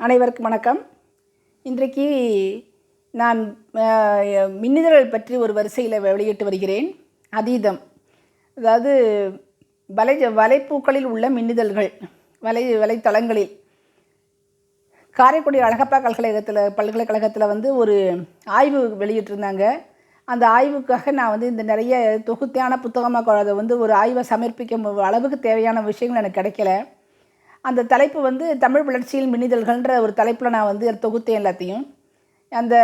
அனைவருக்கும் வணக்கம். இன்றைக்கு நான் மின்னிதழ்கள் பற்றி ஒரு வரிசையில் வெளியிட்டு வருகிறேன். அதீதம். அதாவது வலை வலைப்பூக்களில் உள்ள மின்னிதழ்கள் வலை வலைத்தளங்களில். காரைக்குடி அழகப்பா பல்கலைக்கழகத்தில் பல்கலைக்கழகத்தில் வந்து ஒரு ஆய்வு வெளியிட்டிருந்தாங்க. அந்த ஆய்வுக்காக நான் வந்து இந்த நிறைய தொகுத்தியான புத்தகமாக அதை வந்து ஒரு ஆய்வை சமர்ப்பிக்கும் அளவுக்கு தேவையான விஷயங்கள் எனக்கு கிடைக்கல. அந்த தலைப்பு வந்து தமிழ் வளர்ச்சியில் மின்னிதழ்கள்ன்ற ஒரு தலைப்பில் நான் வந்து தொகுத்தேன் எல்லாத்தையும். அந்த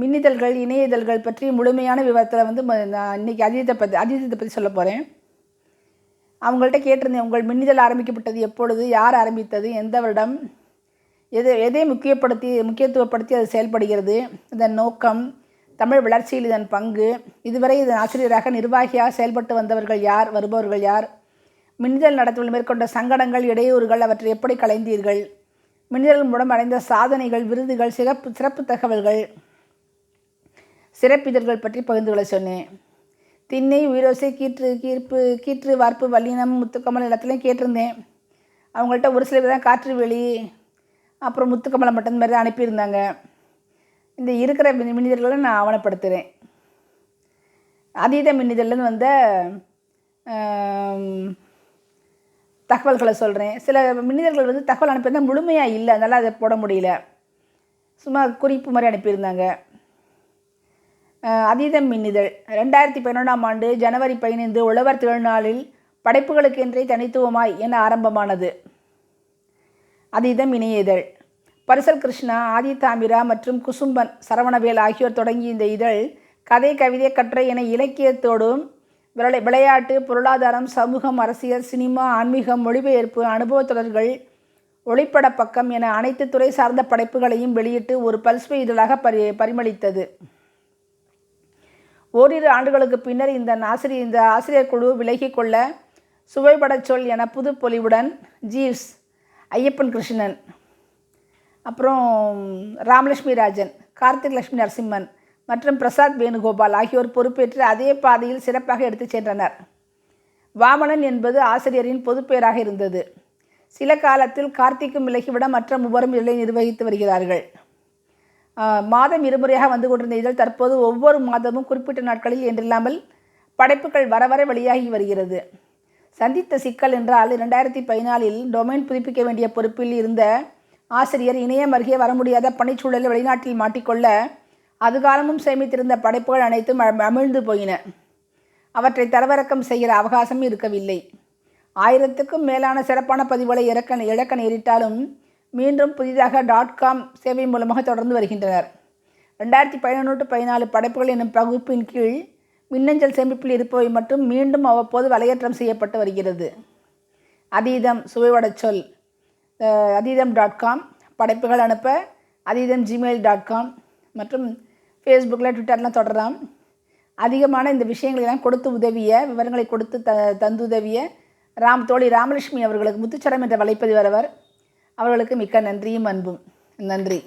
மின்னிதழ்கள் இணையதழ்கள் பற்றி முழுமையான விவரத்தில் வந்து நான் இன்றைக்கி அஜித்தை பற்றி அஜித்தை பற்றி சொல்ல போகிறேன் அவங்கள்ட்ட கேட்டிருந்தேன் உங்கள் மின்னிதழ் ஆரம்பிக்கப்பட்டது எப்பொழுது யார் ஆரம்பித்தது எந்த வருடம் எது எதை முக்கியப்படுத்தி முக்கியத்துவப்படுத்தி அது செயல்படுகிறது இதன் நோக்கம் தமிழ் வளர்ச்சியில் இதன் பங்கு இதுவரை இதன் ஆசிரியராக நிர்வாகியாக செயல்பட்டு வந்தவர்கள் யார் வருபவர்கள் யார் மின்னிதழ் நடத்துவதில் மேற்கொண்ட சங்கடங்கள் இடையூறுகள் அவற்றை எப்படி களைந்தீர்கள்? மின்னிதழ் மூலம் அடைந்த சாதனைகள் விருதுகள் சிறப்பு சிறப்பு தகவல்கள். சிறப்பிதழ்கள் பற்றி பகிர்ந்து கொள்ள சொன்னேன். திண்ணை உயிரோசை கீற்று கீர்ப்பு கீற்று வார்ப்பு வல்லினம் முத்துக்கமல் எல்லாத்துலேயும் கேட்டிருந்தேன். அவங்கள்ட்ட ஒரு சில பேர் தான் காற்று வெளி அப்புறம் முத்துக்கமலம் மட்டும் இந்த மாதிரி தான் அனுப்பியிருந்தாங்க. இந்த இருக்கிற மின்னிதழ்களை நான் ஆவணப்படுத்துகிறேன் அதீத மின்னிதழ்னு வந்த தகவல்களை சொல்கிறேன் சில மின்னிதழ்கள் வந்து தகவல் அனுப்பியிருந்தால் முழுமையாக இல்லை. அதனால் அதை போட முடியல. சும்மா குறிப்பு மாதிரி அனுப்பியிருந்தாங்க. அதீதம் மின்னிதழ். ரெண்டாயிரத்தி பதினொன்றாம் ஆண்டு ஜனவரி பதினைந்து உழவர் திருநாளில் படைப்புகளுக்கென்றே தனித்துவமாய் என ஆரம்பமானது. அதீதம் இணைய இதழ் பரிசல் கிருஷ்ணா ஆதி தாமிரா மற்றும் குசும்பன் சரவணவேல் ஆகியோர் தொடங்கிய இந்த இதழ் கதை கவிதை கட்டுரை என இலக்கியத்தோடும் விளை விளையாட்டு பொருளாதாரம் சமூகம் அரசியல் சினிமா ஆன்மீகம் மொழிபெயர்ப்பு அனுபவ தொடர்கள் ஒளிப்பட பக்கம் என அனைத்து துறை சார்ந்த படைப்புகளையும் வெளியிட்டு ஒரு பல்ஸ்வை இதழாக பரி பரிமளித்தது. ஓரிரு ஆண்டுகளுக்கு பின்னர் இந்த ஆசிரியர் இந்த ஆசிரியர் குழு விலகிக் கொள்ள சுவைபடச் சொல் என புது பொலிவுடன் ஜீவ்ஸ் ஐயப்பன் கிருஷ்ணன் அப்புறம் ராமலட்சுமி ராஜன் கார்த்திக் லட்சுமி நரசிம்மன் மற்றும் பிரசாத் வேணுகோபால் ஆகியோர் பொறுப்பேற்று அதே பாதையில் சிறப்பாக எடுத்துச் சென்றனர். வாமனன் என்பது ஆசிரியரின் பொதுப்பெயராக இருந்தது. சில காலத்தில் கார்த்திக்கும் விலகிவிட மற்ற மூவரும் இதழை நிர்வகித்து வருகிறார்கள். மாதம் இருமுறையாக வந்து கொண்டிருந்த இதழ் தற்போது ஒவ்வொரு மாதமும் குறிப்பிட்ட நாட்களில் என்றில்லாமல் படைப்புகள் வர வர வெளியாகி வருகிறது. சந்தித்த சிக்கல் என்றால் இரண்டாயிரத்தி பதினாலில் டொமைன் புதுப்பிக்க வேண்டிய பொறுப்பில் இருந்த ஆசிரியர் இணையம் அருகே வர முடியாத பணிச்சூழலில் வெளிநாட்டில் மாட்டிக்கொள்ள அதுகாலமும் சேமித்திருந்த படைப்புகள் அனைத்தும் அம- அமிழ்ந்து போயின. அவற்றை தரவிறக்கம் செய்கிற அவகாசம் இருக்கவில்லை. ஆயிரத்துக்கும் மேலான சிறப்பான பதிவுகளை இறக்க இழக்க நேரிட்டாலும் மீண்டும் புதிதாக டாட் காம் சேவை மூலமாக தொடர்ந்து வருகின்றனர். ரெண்டாயிரத்தி பதினொன்று டு பதினாலு படைப்புகள் என்னும் பகுப்பின் கீழ் மின்னஞ்சல் சேமிப்பில் இருப்பவை மட்டும் மீண்டும் அவ்வப்போது வலையேற்றம் செய்யப்பட்டு வருகிறது. அதீதம் சுவைவடச் சொல். அதீதம் டாட் காம் படைப்புகள் அனுப்ப அதீதம் ஜிமெயில் டாட் காம் மற்றும் ஃபேஸ்புக்கில் ட்விட்டர்லாம் தொடரலாம். அதிகமான இந்த விஷயங்களெல்லாம் கொடுத்து உதவிய விவரங்களை கொடுத்து த தந்துதவிய ராம் தோழி ராமலட்சுமி அவர்களுக்கு முத்துச்சரம் என்ற வலைப்பதிவரவர் அவர்களுக்கு மிக்க நன்றியும் அன்பும். நன்றி.